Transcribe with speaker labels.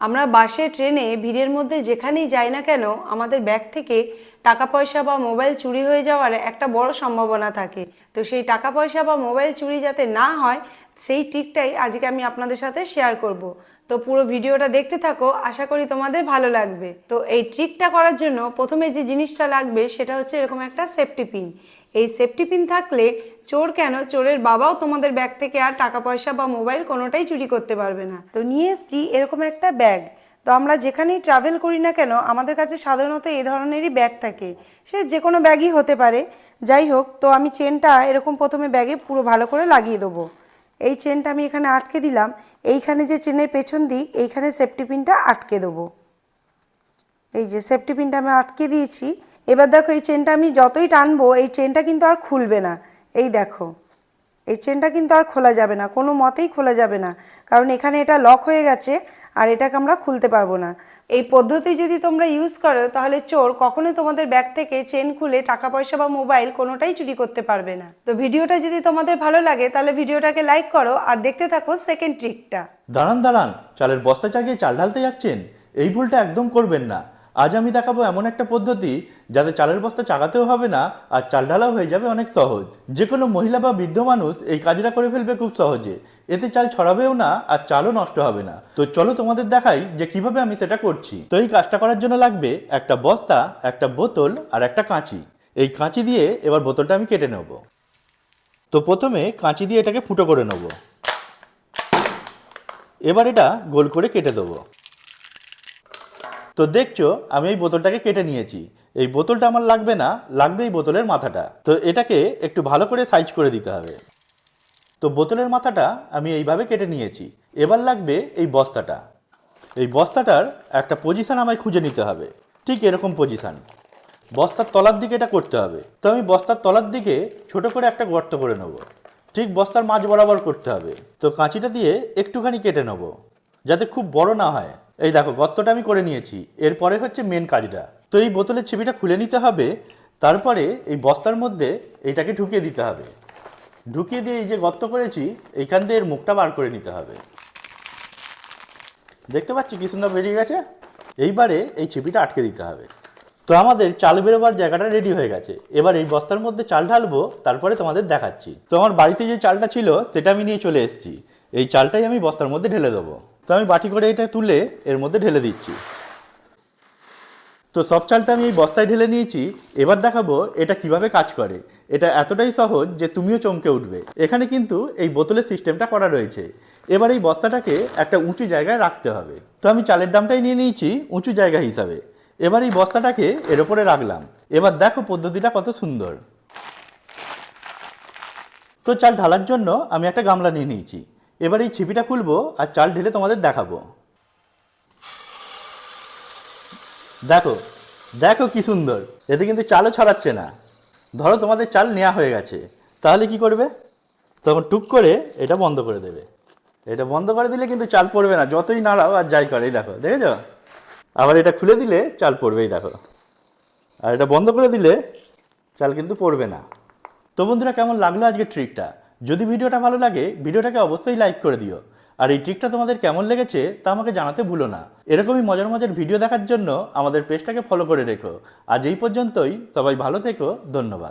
Speaker 1: আমরা বাসে, ট্রেনে, ভিড়ের মধ্যে যেখানেই যাই না কেন, আমাদের ব্যাগ থেকে টাকা পয়সা বা মোবাইল চুরি হয়ে যাওয়ার একটা বড় সম্ভাবনা থাকে। তো সেই টাকা পয়সা বা মোবাইল চুরি যাতে না হয় সেই ট্রিকটাই আজকে আমি আপনাদের সাথে শেয়ার করব। তো পুরো ভিডিওটা দেখতে থাকো, আশা করি তোমাদের ভালো লাগবে। তো এই ট্রিকটা করার জন্য প্রথমে যে জিনিসটা লাগবে সেটা হচ্ছে এরকম একটা সেফটি পিন এই সেফটি পিন থাকলে চোর কেন? চোরের বাবাও তোমাদের ব্যাগ থেকে আর টাকা পয়সা বা মোবাইল কোনোটাই চুরি করতে পারবে না। তো নিয়ে এসছি এরকম একটা ব্যাগ তো আমরা যেখানেই ট্রাভেল করি না কেন, আমাদের কাছে সাধারণত এই ধরনেরই ব্যাগ থাকে। সে যে কোনো ব্যাগই হতে পারে। যাই হোক, তো আমি চেনটা এরকম প্রথমে ব্যাগে পুরো ভালো করে লাগিয়ে দেবো। এই চেনটা আমি এখানে আটকে দিলাম। এইখানে যে চেনের পেছন দিক, এইখানে সেফটি পিনটা আটকে দেবো। এই যে সেফটি পিনটা আমি আটকে দিয়েছি। এবার দেখো এই চেনটা আমি যতই টানবো, এই চেনটা কিন্তু আর খুলবে না। এই দেখো। এই চেনটা কিন্তু আর খোলা যাবে না, কোনো মতেই খোলা যাবে না। কারণ এখানে এটা লক হয়ে গেছে আর এটাকে আমরা খুলতে পারব না। এই পদ্ধতি যদি তোমরা ইউজ করো, তাহলে চোর কখনোই তোমাদের ব্যাগ থেকে চেন খুলে টাকা, পয়সা বা মোবাইল কোনোটাই চুরি করতে পারবে না। তো ভিডিওটা যদি তোমাদের ভালো লাগে, তাহলে ভিডিওটাকে লাইক করো আর দেখতে থাকো সেকেন্ড ট্রিকটা
Speaker 2: দাঁড়ান দাঁড়ান, চালের বস্তা চাগিয়ে চাল ঢালতে যাচ্ছেন? এই ভুলটা একদম করবেন না। আজ আমি দেখাবো এমন একটা পদ্ধতি যাতে চালের বস্তা চাগাতেও হবে না আর চাল ঢালাও হয়ে যাবে অনেক সহজ। যে কোনো মহিলা বা বৃদ্ধ মানুষ এই কাজটা করে ফেলবে খুব সহজে। এতে চাল ছড়াবেও না আর চালও নষ্ট হবে না। তো চলো তোমাদের দেখাই যে কীভাবে আমি সেটা করছি। তো এই কাজটা করার জন্য লাগবে একটা বস্তা, একটা বোতল আর একটা কাঁচি। এই কাঁচি দিয়ে এবার বোতলটা আমি কেটে নেব। তো প্রথমে কাঁচি দিয়ে এটাকে ফুটো করে নেব। এবার এটা গোল করে কেটে দেবো। তো দেখছ, আমি এই বোতলটাকে কেটে নিয়েছি। এই বোতলটা আমার লাগবে না, লাগবে এই বোতলের মাথাটা। তো এটাকে একটু ভালো করে সাইজ করে দিতে হবে। তো বোতলের মাথাটা আমি এইভাবে কেটে নিয়েছি। এবার লাগবে এই বস্তাটা। এই বস্তাটার একটা পজিশান আমায় খুঁজে নিতে হবে। ঠিক এরকম পজিশান বস্তার তলার দিকে এটা করতে হবে। তো আমি বস্তার তলার দিকে ছোট করে একটা গর্ত করে নেব। ঠিক বস্তার মাঝ বরাবর করতে হবে। তো কাঁচিটা দিয়ে একটুখানি কেটে নেব। যাতে খুব বড় না হয়। এই দেখো, গর্তটা আমি করে নিয়েছি। এরপরে হচ্ছে মেন কাজটা। তো এই বোতলের ছিপিটা খুলে নিতে হবে, তারপরে এই বস্তার মধ্যে এইটাকে ঢুকিয়ে দিতে হবে। ঢুকিয়ে দিয়ে এই যে গর্ত করেছি, এইখান দিয়ে এর মুখটা বার করে নিতে হবে। দেখতে পাচ্ছি কি সুন্দর বেরিয়ে গেছে? এইবারে এই ছিপিটা আটকে দিতে হবে। তো আমাদের চাল বেরোবার জায়গাটা রেডি হয়ে গেছে। এবার এই বস্তার মধ্যে চাল ঢালবো, তারপরে তোমাদের দেখাচ্ছি। তো আমার বাড়িতে যে চালটা ছিল, সেটা আমি নিয়ে চলে এসেছি। এই চালটাই আমি বস্তার মধ্যে ঢেলে দেবো। তো আমি বাটি করে এটা তুলে এর মধ্যে ঢেলে দিচ্ছি। তো সব চালটা আমি এই বস্তায় ঢেলে নিয়েছি। এবার দেখাবো এটা কীভাবে কাজ করে। এটা এতটাই সহজ যে তুমিও চমকে উঠবে। এখানে কিন্তু এই বোতলের সিস্টেমটা করা রয়েছে। এবার এই বস্তাটাকে একটা উঁচু জায়গায় রাখতে হবে। তো আমি চালের দামটাই নিয়ে নিয়েছি উঁচু জায়গা হিসাবে। এবার এই বস্তাটাকে এর ওপরে রাখলাম। এবার দেখো পদ্ধতিটা কত সুন্দর। তো চাল ঢালার জন্য আমি একটা গামলা নিয়ে নিয়েছি। এবার এই ছিপিটা খুলবো আর চাল ঢেলে তোমাদের দেখাবো। দেখো দেখো কি সুন্দর। এতে কিন্তু চালও ছড়াচ্ছে না। ধরো তোমাদের চাল নেওয়া হয়ে গেছে। তাহলে কি করবে? তখন টুক করে এটা বন্ধ করে দেবে। এটা বন্ধ করে দিলে কিন্তু চাল পড়বে না। যতই নাড়াও আর যাই করে দেখো, দেখেছ? আবার এটা খুলে দিলে চাল পড়বেই, দেখো। আর এটা বন্ধ করে দিলে চাল কিন্তু পড়বে না। তো বন্ধুরা, কেমন লাগল আজকে ট্রিকটা যদি ভিডিওটা ভালো লাগে, ভিডিওটাকে অবশ্যই লাইক করে দিও। আর এই ট্রিকটা তোমাদের কেমন লেগেছে, তা আমাকে জানাতে ভুলো না। এরকমই মজার মজার ভিডিও দেখার জন্য আমাদের পেজটাকে ফলো করে রেখো। আজ এই পর্যন্তই, সবাই ভালো থেকো, ধন্যবাদ।